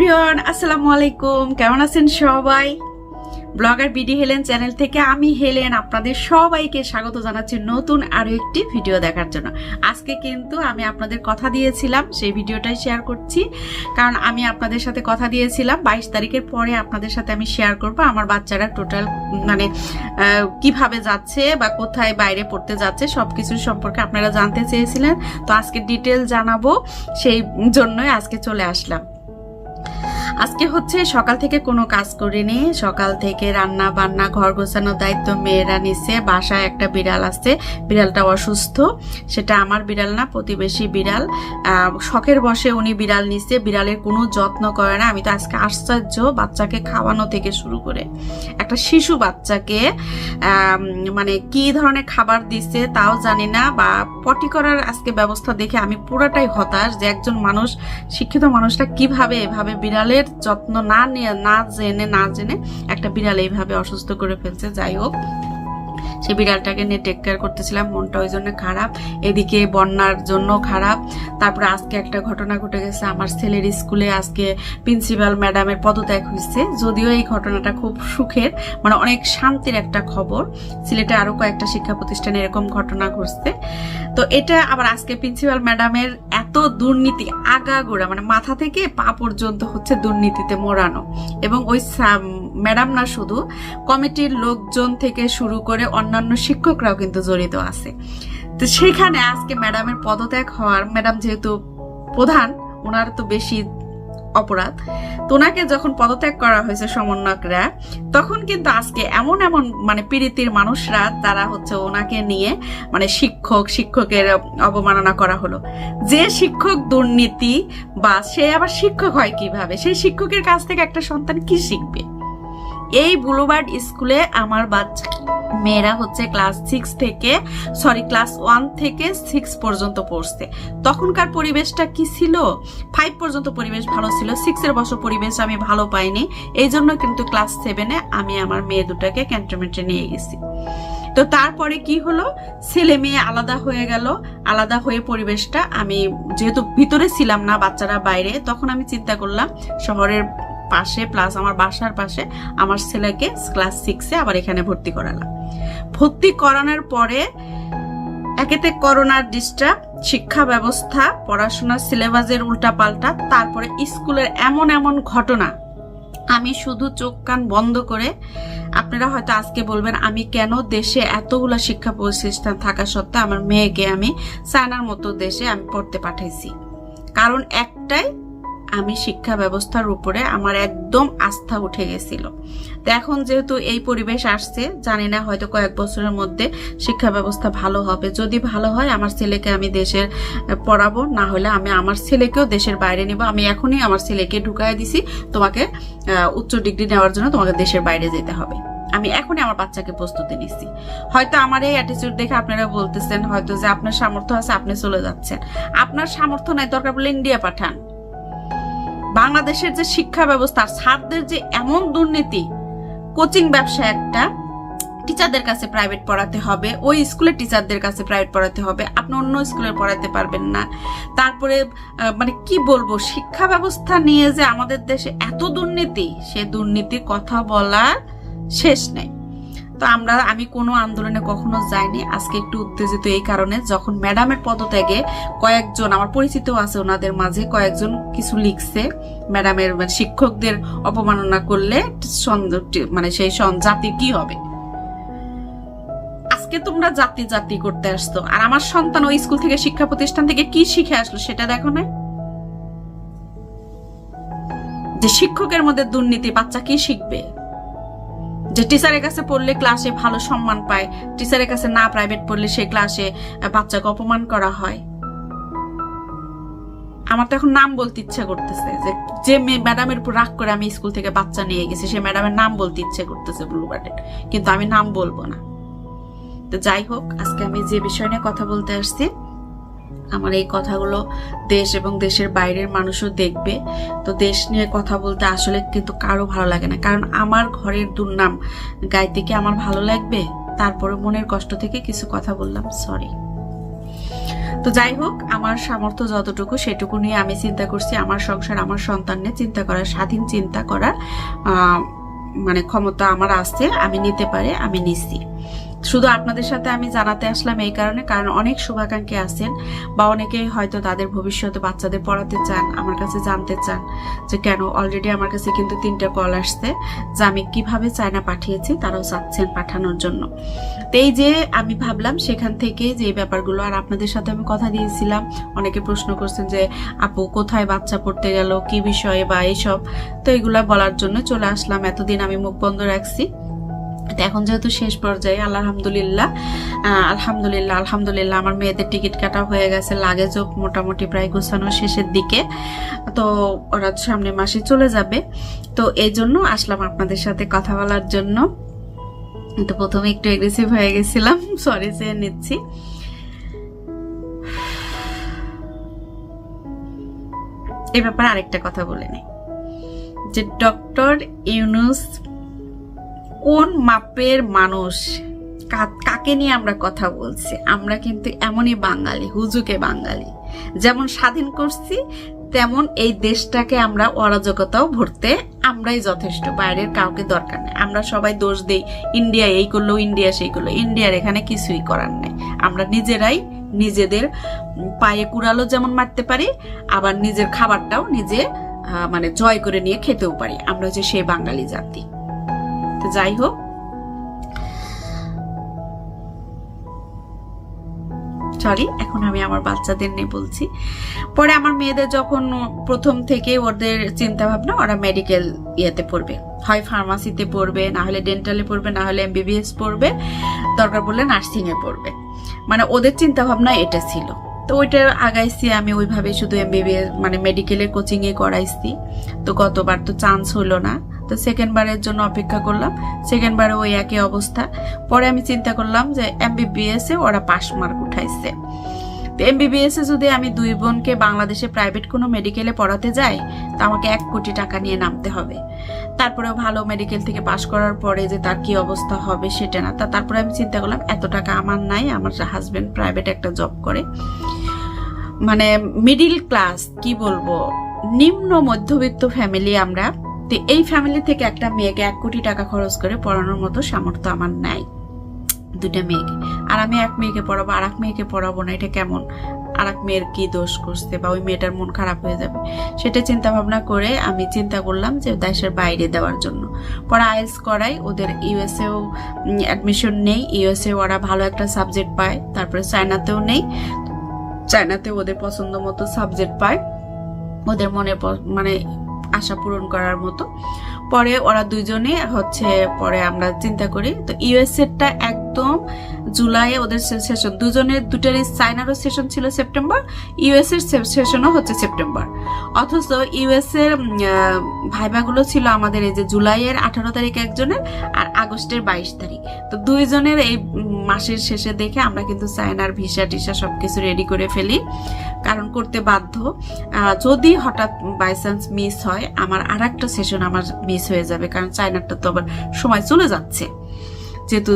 Everyone, আসসালামু আলাইকুম। কেমন আছেন সবাই? ব্লগার বিডি হেলেন চ্যানেল থেকে আমি হেলেন আপনাদের সবাইকে স্বাগত জানাচ্ছি নতুন আরও একটি ভিডিও দেখার জন্য। আজকে কিন্তু আমি আপনাদের কথা দিয়েছিলাম, সেই ভিডিওটাই শেয়ার করছি। কারণ আমি আপনাদের সাথে কথা দিয়েছিলাম, বাইশ তারিখের পরে আপনাদের সাথে আমি শেয়ার করব আমার বাচ্চারা টোটাল মানে কীভাবে যাচ্ছে বা কোথায় বাইরে পড়তে যাচ্ছে, সবকিছু সম্পর্কে আপনারা জানতে চেয়েছিলেন। তো আজকে ডিটেল জানাব, সেই জন্যই আজকে চলে আসলাম। আজকে হচ্ছে সকাল থেকে কোনো কাজ করিনি। সকাল থেকে রান্না বান্না, ঘর গোছানোর দায়িত্ব মেয়েরা নিচ্ছে বাসায় একটা বিড়াল আছে। বিড়ালটা অসুস্থ। সেটা আমার বিড়াল না, প্রতিবেশী বিড়াল। শখের বসে উনি বিড়াল নিচ্ছে বিড়ালের কোনো যত্ন করে না। আমি তো আজকে আশ্চর্য বাচ্চাকে খাওয়ানো থেকে শুরু করে। একটা শিশু বাচ্চাকে মানে কি ধরনের খাবার দিচ্ছে তাও জানি না বা পটি করার আজকে ব্যবস্থা দেখে আমি পুরাটাই হতাশ যে একজন মানুষ, শিক্ষিত মানুষটা কীভাবে এভাবে বিড়ালের যত্ন না নিয়ে, না জেনে না জেনে একটা বিড়াল এইভাবে অসুস্থ করে ফেলছে। যাই হোক সেই বিড়ালটাকে নিয়ে টেক কেয়ার করতেছিলাম, মনটা ওই জন্য খারাপ। এদিকে বন্যার জন্য খারাপ। তারপরে আজকে একটা ঘটনা ঘটে গেছে, আমার ছেলের স্কুলে আজকে প্রিন্সিপাল ম্যাডামের পদত্যাগ হয়েছে। যদিও এই ঘটনাটা খুব সুখের মানে অনেক শান্তির একটা খবর। সিলেটে আরও কয়েকটা শিক্ষা প্রতিষ্ঠানে এরকম ঘটনা ঘটছে। তো এটা আবার আজকে প্রিন্সিপাল ম্যাডামের এত দুর্নীতি আগাগোড়া মানে মাথা থেকে পা পর্যন্ত হচ্ছে দুর্নীতিতে মোড়ানো। এবং ওই ম্যাডাম না শুধু, কমিটির লোকজন থেকে শুরু করে অন্যান্য শিক্ষকরাও কিন্তু জড়িত আছে। তো সেখানে আজকে ম্যাডামের পদত্যাগ হওয়ার, ম্যাডাম যেহেতু প্রধান, ওনার তো বেশি অপরাধ, তো ওনাকে যখন পদত্যাগ করা হয়েছে সমন্বয়করা, তখন কিন্তু আজকে এমন এমন মানে পীড়িতির মানুষরা, তারা হচ্ছে ওনাকে নিয়ে মানে শিক্ষক, শিক্ষকের অবমাননা করা হলো। যে শিক্ষক দুর্নীতি বা সে আবার শিক্ষক হয় কীভাবে? সেই শিক্ষকের কাছ থেকে একটা সন্তান কি শিখবে? এই ব্লুবার্ড স্কুলে আমার বাচ্চা মেয়েরা হচ্ছে ক্লাস সিক্স থেকে সরি ক্লাস ওয়ান থেকে সিক্স পর্যন্ত পড়ছে। তখনকার পরিবেশটা কি ছিল? ফাইভ পর্যন্ত পরিবেশ ভালো ছিল। সিক্সের বছর পরিবেশ আমি ভালো পাইনি। এই জন্য কিন্তু ক্লাস সেভেনে আমি আমার মেয়ে দুটাকে ক্যান্টনমেন্টে নিয়ে গেছি। তো তারপরে কি হলো? ছেলে মেয়ে আলাদা হয়ে গেল। আলাদা হয়ে পরিবেশটা আমি যেহেতু ভিতরে ছিলাম না বাচ্চারা বাইরে, তখন আমি চিন্তা করলাম, শহরের পাশে প্লাস আমার বাসার পাশে আমার ছেলেকে ক্লাস সিক্সে আবার এখানে ভর্তি করালাম। ভর্তি করানোর পরে একেতে করোনার ডিস্টার্ব শিক্ষা ব্যবস্থা, পড়াশোনার সিলেবাসের উল্টা পাল্টা তারপরে স্কুলের এমন এমন ঘটনা, আমি শুধু চোখ কান বন্ধ করে আপনারা হয়তো আজকে বলবেন, আমি কেন দেশে এতগুলো শিক্ষা প্রতিষ্ঠান থাকা সত্ত্বেও আমার মেয়েকে আমি চায়নার মতো দেশে আমি পড়তে পাঠাইছি? কারণ একটাই আমি শিক্ষা ব্যবস্থার উপরে আমার একদম আস্থা উঠে গেছিল। এখন যেহেতু এই পরিবেশ আসছে, জানি না হয়তো কয়েক বছরের মধ্যে শিক্ষা ব্যবস্থা ভালো হবে। যদি ভালো হয়, আমার ছেলেকে আমি দেশের পড়াবো, না হলে আমি আমার ছেলেকেও দেশের বাইরে নিব। আমি এখনই আমার ছেলেকে ঢুকাই দিছি, তোমাকে উচ্চ ডিগ্রি নেওয়ার জন্য তোমাকে দেশের বাইরে যেতে হবে। আমি এখনই আমার বাচ্চাকে প্রস্তুতি নিচ্ছি। হয়তো আমার এই অ্যাটিচিউড দেখে আপনারা বলতেছেন, হয়তো যে আপনার সামর্থ্য আছে, আপনি চলে যাচ্ছেন। আপনার সামর্থ্য নাই, দরকার বলে ইন্ডিয়া পাঠান। বাংলাদেশের যে শিক্ষা ব্যবস্থা, ছাত্রদের যে এমন দুর্নীতি, কোচিং ব্যবসা একটা, টিচারদের কাছে প্রাইভেট পড়াতে হবে, ওই স্কুলের টিচারদের কাছে প্রাইভেট পড়াতে হবে, আপনি অন্য স্কুলে পড়াতে পারবেন না। তারপরে মানে কি বলব, শিক্ষা ব্যবস্থা নিয়ে যে আমাদের দেশে এত দুর্নীতি, সে দুর্নীতির কথা বলার শেষ নেই। তো আমরা, আমি কোনো আন্দোলনে কখনো যাইনি। আজকে একটু উত্তেজিত এই কারণে, যখন ম্যাডামের পদত্যাগে কয়েকজন, আমার পরিচিত আছে ওনাদের মাঝে, কয়েকজন কিছু লিখছে ম্যাডামের মানে শিক্ষকদের অপমাননা করলে মানে সেই জাতি কি হবে? আজকে তোমরা জাতি জাতি করতে আসতো আর আমার সন্তান ওই স্কুল থেকে শিক্ষা প্রতিষ্ঠান থেকে কি শিখে আসলো সেটা দেখো না? যে শিক্ষকের মধ্যে দুর্নীতি, বাচ্চা কি শিখবে? যে টিচারের কাছে পড়লে ক্লাসে ভালো সম্মান পায় টিচারের কাছে না প্রাইভেট পড়লে সেই ক্লাসে বাচ্চাকে অপমান করা হয়। আমার তো এখন নাম বলতে ইচ্ছা করতেছে যে যে মেয়ে ম্যাডামের উপর রাগ করে আমি স্কুল থেকে বাচ্চা নিয়ে গেছি, সে ম্যাডামের নাম বলতে ইচ্ছে করতেছে ব্লু ব্লুবার্ডের কিন্তু আমি নাম বলব না। তো যাই হোক, আজকে আমি যে বিষয় নিয়ে কথা বলতে আসছি আমার এই কথাগুলো দেশ এবং দেশের বাইরের মানুষও দেখবে। তো দেশ নিয়ে কথা বলতে আসলে কিন্তু কারও ভালো লাগে না। কারণ আমার ঘরের দুর্নাম গাইতে কি আমার ভালো লাগবে? তারপরে মনের কষ্ট থেকে কিছু কথা বললাম সরি তো যাই হোক, আমার সামর্থ্য যতটুকু সেটুকু নিয়ে আমি চিন্তা করছি। আমার সংসার, আমার সন্তান নিয়ে চিন্তা করার, স্বাধীন চিন্তা করার মানে ক্ষমতা আমার আছে, আমি নিতে পারে, আমি নিচ্ছি শুধু আপনাদের সাথে আমি জানাতে আসলাম এই কারণে, কারণ অনেক শুভাকাঙ্ক্ষী আছেন বা অনেকেই হয়তো তাদের ভবিষ্যতে বাচ্চাদের পড়াতে চান, আমার কাছে জানতে চান যে কেন অলরেডি আমার কাছে কিন্তু তিনটা কল আসছে যে আমি কীভাবে চায়না পাঠিয়েছি, তারাও চাচ্ছেন পাঠানোর জন্য। তো এই যে আমি ভাবলাম সেখান থেকে যে ব্যাপারগুলো, আর আপনাদের সাথে আমি কথা দিয়েছিলাম, অনেকে প্রশ্ন করছেন যে, আপু, কোথায় বাচ্চা পড়তে গেল, কি বিষয়ে বা এইসব? তো এগুলা বলার জন্য চলে আসলাম। এতদিন আমি মুখ বন্ধ রাখছি। এখন যেহেতু শেষ পর্যায়ে, আলহামদুলিল্লাহ আলহামদুলিল্লাহ আলহামদুলিল্লাহ, আমার মেয়েদের টিকিট কাটা হয়ে গেছে লাগেজও মোটামুটি প্রায় গোছানো শেষের দিকে। তো ওরা সামনে মাসে চলে যাবে। তো এই জন্য আসলাম আপনাদের সাথে কথা বলার জন্য। তো প্রথমে একটু এগ্রেসিভ হয়ে গেছিলাম সরি চেয়ে নিচ্ছি। এই ব্যাপারে আরেকটা কথা বলে নেই। যে ডক্টর ইউনুস কোন মাপের মানুষ? কাকে নিয়ে আমরা কথা বলছি? আমরা কিন্তু এমনই বাঙালি, হুজুকে বাঙালি। যেমন স্বাধীন করছি, তেমন এই দেশটাকে আমরা অরাজকতাও ভরতে আমরাই যথেষ্ট, বাইরের কাউকে দরকার নেই। আমরা সবাই দোষ দেই, ইন্ডিয়া এই করল, ইন্ডিয়া সেই করল। ইন্ডিয়ার এখানে কিছুই করার নেই। আমরা নিজেরাই নিজেদের পায়ে কুড়ালো যেমন মারতে পারি, আবার নিজের খাবারটাও নিজে মানে জয় করে নিয়ে খেতেও পারি। আমরা যে সেই বাঙালি জাতি। তো যাই হোক। সরি এখন আমি আমার বাচ্চাদের নিয়ে বলছি। পরে আমার মেয়েদের যখন প্রথম থেকে ওদের চিন্তা ভাবনা ওরা মেডিকেল ইয়েতে পড়বে। হয় ফার্মাসিতে পড়বে, না হলে ডেন্টালে পড়বে, না হলে এমবিবিএস পড়বে, দরকার পড়লে নার্সিংয়ে পড়বে। মানে ওদের চিন্তা ভাবনা এটা ছিল। তো ওইটা আগাইছি আমি ওইভাবে শুধু এমবিবিএস মানে মেডিকেলের কোচিং এ করাইছি। তো গতবার তো চান্স হলো না। তো সেকেন্ড বারের জন্য অপেক্ষা করলাম। সেকেন্ড বারে ওই একই অবস্থা। পরে আমি চিন্তা করলাম যে এমবিবিএস ওরা পাস মার্ক উঠাইছে। এমবিবিএস যদি আমি দুই বোনকে বাংলাদেশে প্রাইভেট কোনো মেডিকেলে পড়াতে যাই, তো আমাকে এক কোটি টাকা নিয়ে নামতে হবে। তারপরেও ভালো মেডিকেল থেকে পাশ করার পরে যে তার কি অবস্থা হবে সেটা না। তা তারপরে আমি চিন্তা করলাম, এত টাকা আমার নাই, আমার হাজবেন্ড প্রাইভেট একটা জব করে। মানে মিডিল ক্লাস কি বলব? নিম্ন মধ্যবিত্ত ফ্যামিলি আমরা তো এই ফ্যামিলি থেকে একটা মেয়েকে এক কোটি টাকা খরচ করে পড়ানোর মতো সামর্থ্য আমার নাই। দুটা মেয়েকে। আর আমি এক মেয়েকে পড়াবো, আর এক মেয়েকে পড়াবো না, এটা কেমন? আর এক মেয়ের কি দোষ করছে বা ওই মেয়েটার মন খারাপ হয়ে যাবে? সেটা চিন্তা ভাবনা করে আমি চিন্তা করলাম যে দেশের বাইরে দেওয়ার জন্য। পরে আইএলস করাই ওদের ইউএসএও অ্যাডমিশন নেই। ইউএসএ ওরা ভালো একটা সাবজেক্ট পায়, তারপরে চায়নাতেও নেই। চায়নাতে ওদের পছন্দ মতো সাবজেক্ট পায়। ওদের মনে মানে আশা পূরণ করার মতো। পরে ওরা দুইজনে হচ্ছে পরে আমরা চিন্তা করি তো ইউএসএরটা একদম জুলাইয়ে ওদের সেশন। দুজনের দুটারই চায়নারও সেশন ছিল সেপ্টেম্বর ইউএস এর সেশনও হচ্ছে সেপ্টেম্বর। অথচ ইউএস এর ভাইভাগুলো ছিল আমাদের এই যে জুলাইয়ের আঠারো তারিখ একজনের আর আগস্টের বাইশ তারিখ। তো দুইজনের এই মাসের শেষে দেখে আমরা কিন্তু চায়নার ভিসা, টিসা সব কিছু রেডি করে ফেলি। কারণ করতে বাধ্য। যদি হঠাৎ বাই চান্স মিস হয়, আমার আর একটা সেশন আমার মিস হয়ে যাবে। কারণ চায়নারটা তো আবার সময় চলে যাচ্ছে। যেহেতু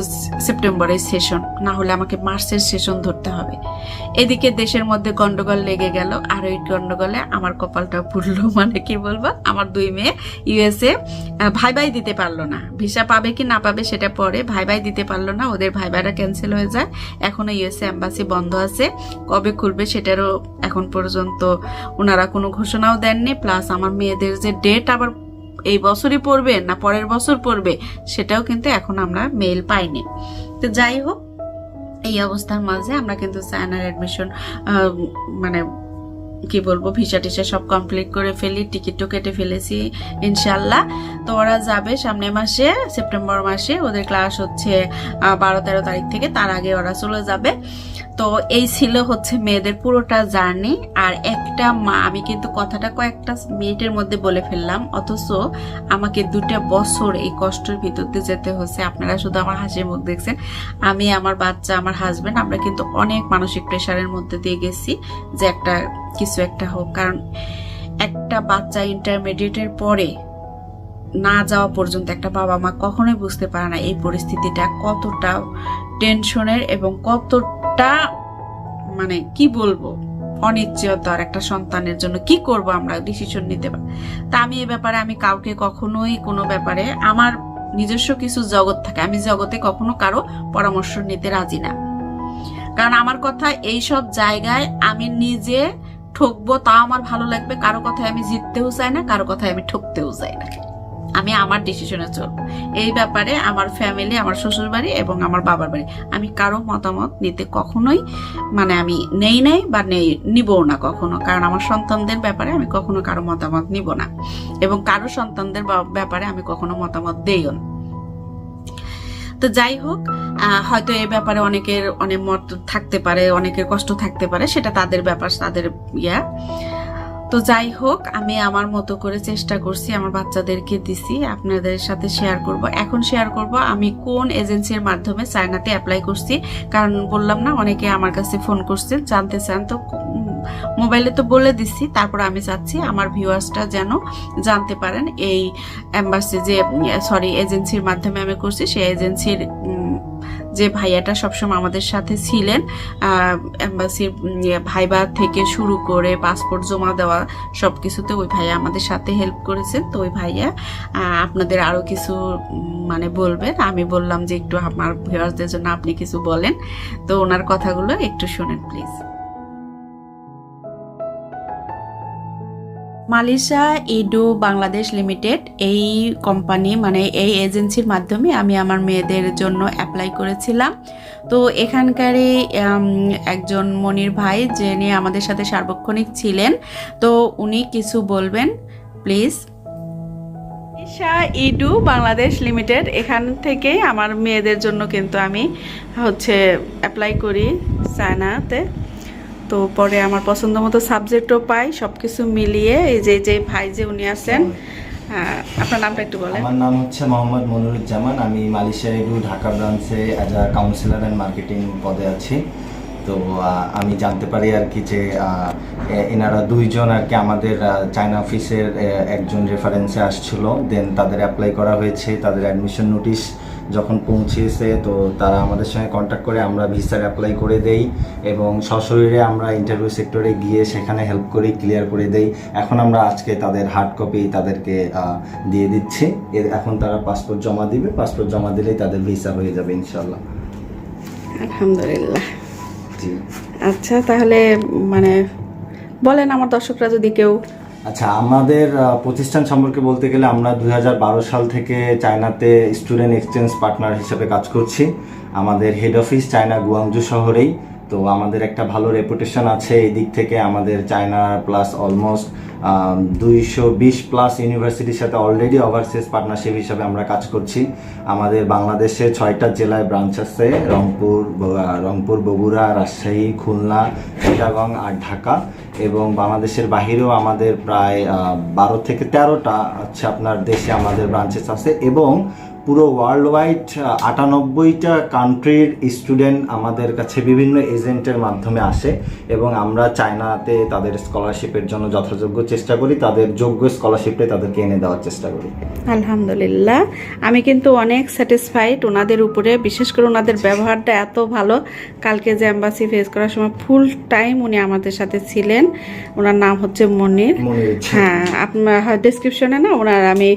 সেপ্টেম্বরের সেশন, না হলে আমাকে মার্চের সেশন ধরতে হবে। এদিকে দেশের মধ্যে গন্ডগোল লেগে গেল, আর ওই গন্ডগোলে আমার কপালটা পুড়লো মানে কি বলব? আমার দুই মেয়ে ইউএসএ ভাই ভাই দিতে পারল না। ভিসা পাবে কি না পাবে সেটা পরে ভাই ভাই দিতে পারল না, ওদের ভাই ভাইরা ক্যান্সেল হয়ে যায়। এখনও ইউএসএ অ্যাম্বাসি বন্ধ আছে। কবে খুলবে সেটারও এখন পর্যন্ত ওনারা কোনো ঘোষণাও দেননি। প্লাস আমার মেয়েদের যে ডেট আবার এই বছরই পড়বে না পরের বছর পড়বে, সেটাও কিন্তু এখন আমরা মেল পাইনি। তো যাই হোক, এই অবস্থার মাঝে আমরা কিন্তু চায়নার অ্যাডমিশন মানে কি বলব ভিসা টিসা সব কমপ্লিট করে ফেলি টিকিটও কেটে ফেলেছি, ইনশাল্লাহ। তো ওরা যাবে সামনের মাসে সেপ্টেম্বর মাসে, ওদের ক্লাস হচ্ছে বারো তেরো তারিখ থেকে, তার আগে ওরা চলে যাবে। তো এই ছিল হচ্ছে মেয়েদের পুরোটা জার্নি। আর একটা মা, আমি কিন্তু কথাটা কয়েকটা মিনিটের মধ্যে বলে ফেললাম, অথচ আমাকে দুটা বছর এই কষ্টের ভিতর দিয়ে যেতে হচ্ছে। আপনারা শুধু আমার হাসি মুখ দেখছেন। আমি, আমার বাচ্চা, আমার হাজবেন্ড আমরা কিন্তু অনেক মানসিক প্রেশারের মধ্যে দিয়ে গেছি যে একটা, কিছু একটা হোক। কারণ একটা বাচ্চা ইন্টারমিডিয়েটের পরে না যাওয়া পর্যন্ত একটা বাবা মা কখনোই বুঝতে পারে না এই পরিস্থিতিটা কতটা টেনশনের এবং কতটা মানে কি বলব, অনিশ্চয়তার একটা সন্তানের জন্য কি করব আমরা ডিসিশন নিতে পারি তা আমি এ ব্যাপারে আমি কাউকে কখনোই কোনো ব্যাপারে আমার নিজস্ব কিছু জগৎ থাকে, আমি জগতে কখনো কারও পরামর্শ নিতে রাজি না। কারণ আমার কথা এই সব জায়গায় আমি নিজে ঠকবো তা আমার ভালো লাগবে, কারও কথায় আমি জিততেও চাই না, কারও কথায় আমি ঠকতেও চাই না। আমি আমার ডিসিশনে চলবো। এই ব্যাপারে আমার ফ্যামিলি আমার শ্বশুর বাড়ি এবং আমার বাবার বাড়ি। আমি কারও মতামত নিতে কখনোই মানে আমি নেই নাই বা নেই, নিবও না কখনো। কারণ আমার সন্তানদের ব্যাপারে আমি কখনো কারও মতামত নিব না। এবং কারও সন্তানদের ব্যাপারে আমি কখনো মতামত দেইও না। তো যাই হোক হয়তো এই ব্যাপারে অনেকের, অনেক মত থাকতে পারে, অনেকের কষ্ট থাকতে পারে, সেটা তাদের ব্যাপার, তাদের ইয়া। তো যাই হোক, আমি আমার মতো করে চেষ্টা করছি, আমার বাচ্চাদেরকে দিছি, আপনাদের সাথে শেয়ার করব। এখন শেয়ার করব, আমি কোন এজেন্সির মাধ্যমে চায়নাতে অ্যাপ্লাই করছি? কারণ বললাম না, অনেকে আমার কাছে ফোন করছেন, জানতে চান, তো মোবাইলে তো বলে দিচ্ছি তারপর আমি চাচ্ছি আমার ভিউয়ার্সটা যেন জানতে পারেন, এই এম্বাসি যে সরি এজেন্সির মাধ্যমে আমি করছি, সেই এজেন্সির যে ভাইয়াটা সবসময় আমাদের সাথে ছিলেন এম্বাসির ভাইবা থেকে শুরু করে পাসপোর্ট জমা দেওয়া সব কিছুতে ওই ভাইয়া আমাদের সাথে হেল্প করেছেন তো ওই ভাইয়া আপনাদের আরও কিছু মানে বলবেন? আমি বললাম যে একটু আমার ভিউয়ার্সদের জন্য আপনি কিছু বলেন। তো ওনার কথাগুলো একটু শোনেন please Malaysia edu, Bangladesh limited এই কোম্পানি মানে এই এজেন্সির মাধ্যমে আমি আমার মেয়েদের জন্য অ্যাপ্লাই করেছিলাম। তো এখানকারই একজন মনির ভাই, যিনি আমাদের সাথে সার্বক্ষণিক ছিলেন, তো উনি কিছু বলবেন প্লিজ ঈশা ইডু, বাংলাদেশ লিমিটেড, এখান থেকেই আমার মেয়েদের জন্য কিন্তু আমি হচ্ছে অ্যাপ্লাই করি চায়নাতে তো পরে আমার পছন্দ মতো সাবজেক্টও পাই সব কিছু মিলিয়ে এই যে যে ভাই যে উনি আছেন আপনার নামটা একটু বলেন। আমার নাম হচ্ছে মোহাম্মদ মনিরুজ্জামান, আমি মালয়েশিয়া এডু ঢাকা ব্রাঞ্চে as a counsellor and marketing পদে আছি। তো আমি জানতে পারি আর কি যে এনারা দুইজন আর কি আমাদের চায়না অফিসের একজন রেফারেন্সে আসছিল দেন তাদের অ্যাপ্লাই করা হয়েছে, তাদের অ্যাডমিশন নোটিশ যখন পৌঁছেছে তো তারা আমাদের সঙ্গে কন্ট্যাক্ট করে আমরা ভিসার অ্যাপ্লাই করে দেই এবং সশরীরে আমরা ইন্টারভিউ সেক্টরে গিয়ে সেখানে হেল্প করি ক্লিয়ার করে দেই। এখন আমরা আজকে তাদের হার্ড কপি তাদেরকে দিয়ে দিচ্ছি। এখন তারা পাসপোর্ট জমা দিবে পাসপোর্ট জমা দিলেই তাদের ভিসা হয়ে যাবে ইনশাল্লাহ আলহামদুলিল্লাহ। আচ্ছা তাহলে মানে বলেন আমার দর্শকরা যদি কেউ আচ্ছা আমাদের প্রতিষ্ঠান সম্পর্কে বলতে গেলে আমরা দু হাজার বারো সাল থেকে চায়নাতে স্টুডেন্ট এক্সচেঞ্জ পার্টনার হিসেবে কাজ করছি। আমাদের হেড অফিস চায়না, গুয়াংজু শহরেই। তো আমাদের একটা ভালো রেপুটেশন আছে এই দিক থেকে আমাদের চায়না প্লাস অলমোস্ট দুইশো বিশ প্লাস ইউনিভার্সিটির সাথে অলরেডি ওভারসিজ পার্টনারশিপ হিসাবে আমরা কাজ করছি। আমাদের বাংলাদেশে ছয়টা জেলায় ব্রাঞ্চ আছে, রংপুর রংপুর, বগুড়া, রাজশাহী, খুলনা, চিটাগং আর ঢাকা। এবং বাংলাদেশের বাহিরেও আমাদের প্রায় বারো থেকে তেরোটা হচ্ছে আপনার দেশে আমাদের ব্রাঞ্চেস আছে। এবং পুরো ওয়ার্ল্ড ওয়াইড আটানব্বইটা কান্ট্রির স্টুডেন্ট আমাদের কাছে বিভিন্ন এজেন্টের মাধ্যমে আসে এবং আমরা চায়নাতে তাদের স্কলারশিপের জন্য যথাযোগ্য চেষ্টা করি তাদের যোগ্য স্কলারশিপটাই তাদেরকে এনে দেওয়ার চেষ্টা করি। আলহামদুলিল্লাহ। আমি কিন্তু অনেক স্যাটিসফাইড ওনাদের উপরে বিশেষ করে ওনাদের ব্যবহারটা এত ভালো। কালকে যে অ্যাম্বাসি ফেস করার সময় ফুল টাইম উনি আমাদের সাথে ছিলেন। ওনার নাম হচ্ছে মনির। হ্যাঁ আপনার ডেসক্রিপশনে না ওনার আমি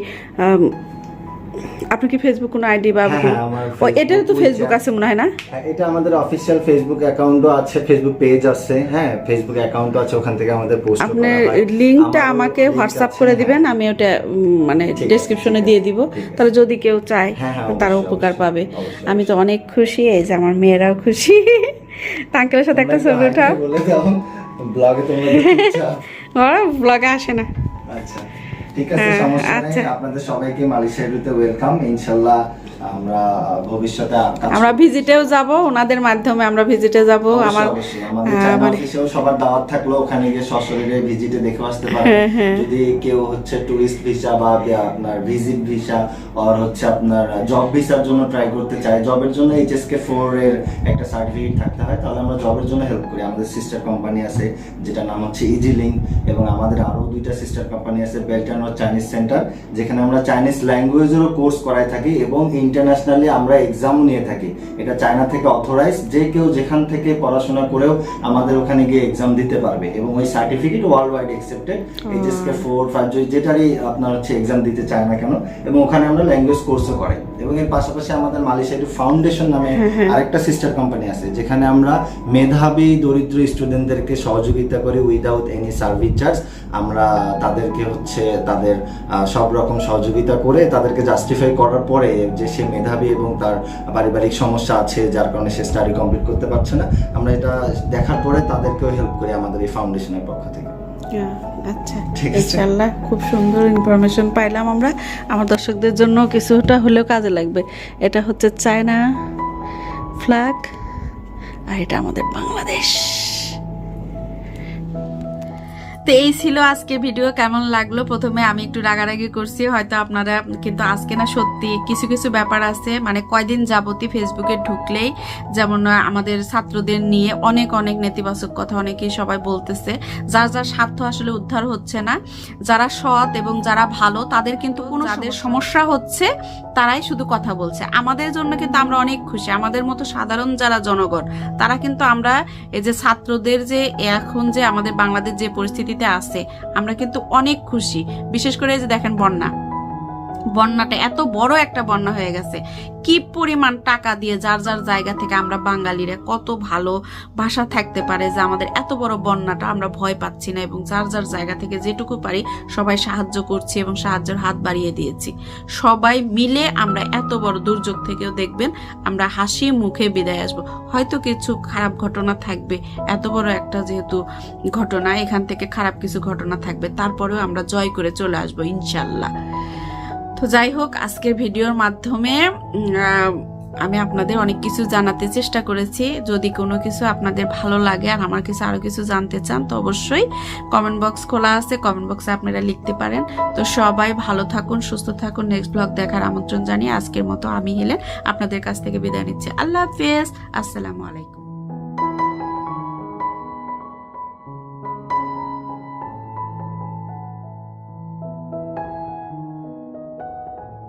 আম, আপনার কি ফেসবুক কোনো আইডি বা হ্যাঁ, হ্যাঁ, ও এটারও তো ফেসবুক আছে মনে হয় না? হ্যাঁ, এটা আমাদের অফিসিয়াল ফেসবুক অ্যাকাউন্টও আছে ফেসবুক পেজ আছে হ্যাঁ ফেসবুক অ্যাকাউন্টও আছে ওখান থেকে আমাদের পোস্ট আপনার লিঙ্কটা আমাকে হোয়াটসঅ্যাপ করে দিবেন আমি ওটা মানে ডেসক্রিপশনে দিয়ে দিব। তাহলে যদি কেউ চায় তারা উপকার পাবে। আমি তো অনেক খুশি এই যে আমার মেয়েরাও খুশি। আঙ্কেলের সাথে একটা ছবি ওঠা ব্লগে তোমরা ব্লগে আসে না। আচ্ছা। ঠিক আছে হ্যাঁ, সমস্যা নেই আচ্ছা। আপনাদের সবাইকে মালয়েশিয়া ওয়েলকাম ইনশাআল্লাহ আমরা ভবিষ্যতে আমরা ভিজিটেও যাব ওনাদের মাধ্যমে আমরা ভিজিটে যাব আমার চায়না মানে- সবার দাওয়াত থাকল ওখানে গিয়ে সশরীরে ভিজিটে দেখে আসতে হ্যাঁ, হ্যাঁ। যদি কেউ হচ্ছে টুরিস্ট ভিসা বা আপনার ভিজিট ভিসা আর হচ্ছে আপনার জব ভিসার জন্য ট্রাই করতে চায় জবের জন্য এইচএসকে ফোর এর একটা সার্টিফিকেট থাকতে হয় তাহলে আমরা জবের জন্য হেল্প করি। আমাদের সিস্টার কোম্পানি আছে যেটা নাম হচ্ছে ইজি লিঙ্ক এবং আমাদের আরও দুইটা সিস্টার কোম্পানি আছে বেল্ট অ্যান্ড চাইনিজ সেন্টার যেখানে আমরা চাইনিজ ল্যাঙ্গুয়েজেরও কোর্স করাই থাকি এবং ইন্টারন্যাশনালি আমরা এক্সামও নিয়ে থাকি। এটা চায়না থেকে অথরাইজ যে কেউ যেখান থেকে পড়াশোনা করেও আমাদের ওখানে গিয়ে এক্সাম দিতে পারবে এবং ওই certificate world wide accepted HSK four five যেটারই আপনার হচ্ছে এক্সাম দিতে চায় না কেন এবং ওখানে আমরা ল্যাঙ্গুয়েজ কোর্সও করাই এবং এর পাশাপাশি আমাদের মালয়েশিয়া ফাউন্ডেশন নামে আরেকটা সিস্টার কোম্পানি আছে যেখানে আমরা মেধাবী দরিদ্র স্টুডেন্টদেরকে সহযোগিতা করি উইদাউট এনি সার্ভিস চার্জ আমরা তাদেরকে হচ্ছে তাদের সব রকম সহযোগিতা করে তাদেরকে জাস্টিফাই করার পরে যে সে মেধাবী এবং তার পারিবারিক সমস্যা আছে যার কারণে সে স্টাডি কমপ্লিট করতে পারছে না। আমরা এটা দেখার পরে তাদেরকেও হেল্প করি আমাদের এই ফাউন্ডেশনের পক্ষ থেকে। আচ্ছা। ইনশাল্লাহ খুব সুন্দর ইনফরমেশন পাইলাম আমরা। আমার দর্শকদের জন্য কিছুটা হলেও কাজে লাগবে। এটা হচ্ছে চায়না ফ্ল্যাগ আর এটা আমাদের বাংলাদেশ। তো এই ছিল আজকে ভিডিও কেমন লাগল। প্রথমে আমি একটু রাগারাগি করছি হয়তো আপনারা কিন্তু আজকে না সত্যি কিছু কিছু ব্যাপার আছে মানে কয়দিন যাবতই ফেসবুকে ঢুকলেই যেমন আমাদের ছাত্রদের নিয়ে অনেক অনেক নেতিবাচক কথা অনেকেই সবাই বলতেছে। যার যার স্বার্থ আসলে উদ্ধার হচ্ছে না। যারা সৎ এবং যারা ভালো তাদের কিন্তু কোনো যাদের সমস্যা হচ্ছে তারাই শুধু কথা বলছে। আমাদের জন্য কিন্তু আমরা অনেক খুশি। আমাদের মতো সাধারণ যারা জনগণ তারা কিন্তু আমরা এই যে ছাত্রদের যে এখন যে আমাদের বাংলাদেশ যে পরিস্থিতিতে আছে। আমরা কিন্তু অনেক খুশি। বিশেষ করে যে দেখেন বন্যা। বন্যাটা এত বড় একটা বন্যা হয়ে গেছে। কি পরিমাণ টাকা দিয়ে যার যার জায়গা থেকে আমরা বাঙালিরা কত ভালো ভাষা থাকতে পারে যে আমাদের এত বড় বন্যাটা আমরা ভয় পাচ্ছি না এবং যার যার জায়গা থেকে যেটুকু পারি সবাই সাহায্য করছি এবং সাহায্যের হাত বাড়িয়ে দিয়েছি। সবাই মিলে আমরা এত বড় দুর্যোগ থেকেও দেখবেন আমরা হাসি মুখে বিদায় আসব। হয়তো কিছু খারাপ ঘটনা থাকবে, এত বড় একটা যেহেতু ঘটনা, এখান থেকে খারাপ কিছু ঘটনা থাকবে, তারপরেও আমরা জয় করে চলে আসব ইনশাল্লাহ। তো যাই হোক, আজকের ভিডিওর মাধ্যমে আমি আপনাদের অনেক কিছু জানাতে চেষ্টা করেছি। যদি কোনো কিছু আপনাদের ভালো লাগে আর আমার কিছু আরও কিছু জানতে চান, তো অবশ্যই কমেন্ট বক্স খোলা আছে। কমেন্ট বক্সে আপনারা লিখতে পারেন। তো সবাই ভালো থাকুন, সুস্থ থাকুন। নেক্সট ব্লগ দেখার আমন্ত্রণ জানিয়ে আজকের মতো আমি হেলেন আপনাদের কাছ থেকে বিদায় নিচ্ছি। আল্লাহ হাফেজ। আসসালামু আলাইকুম।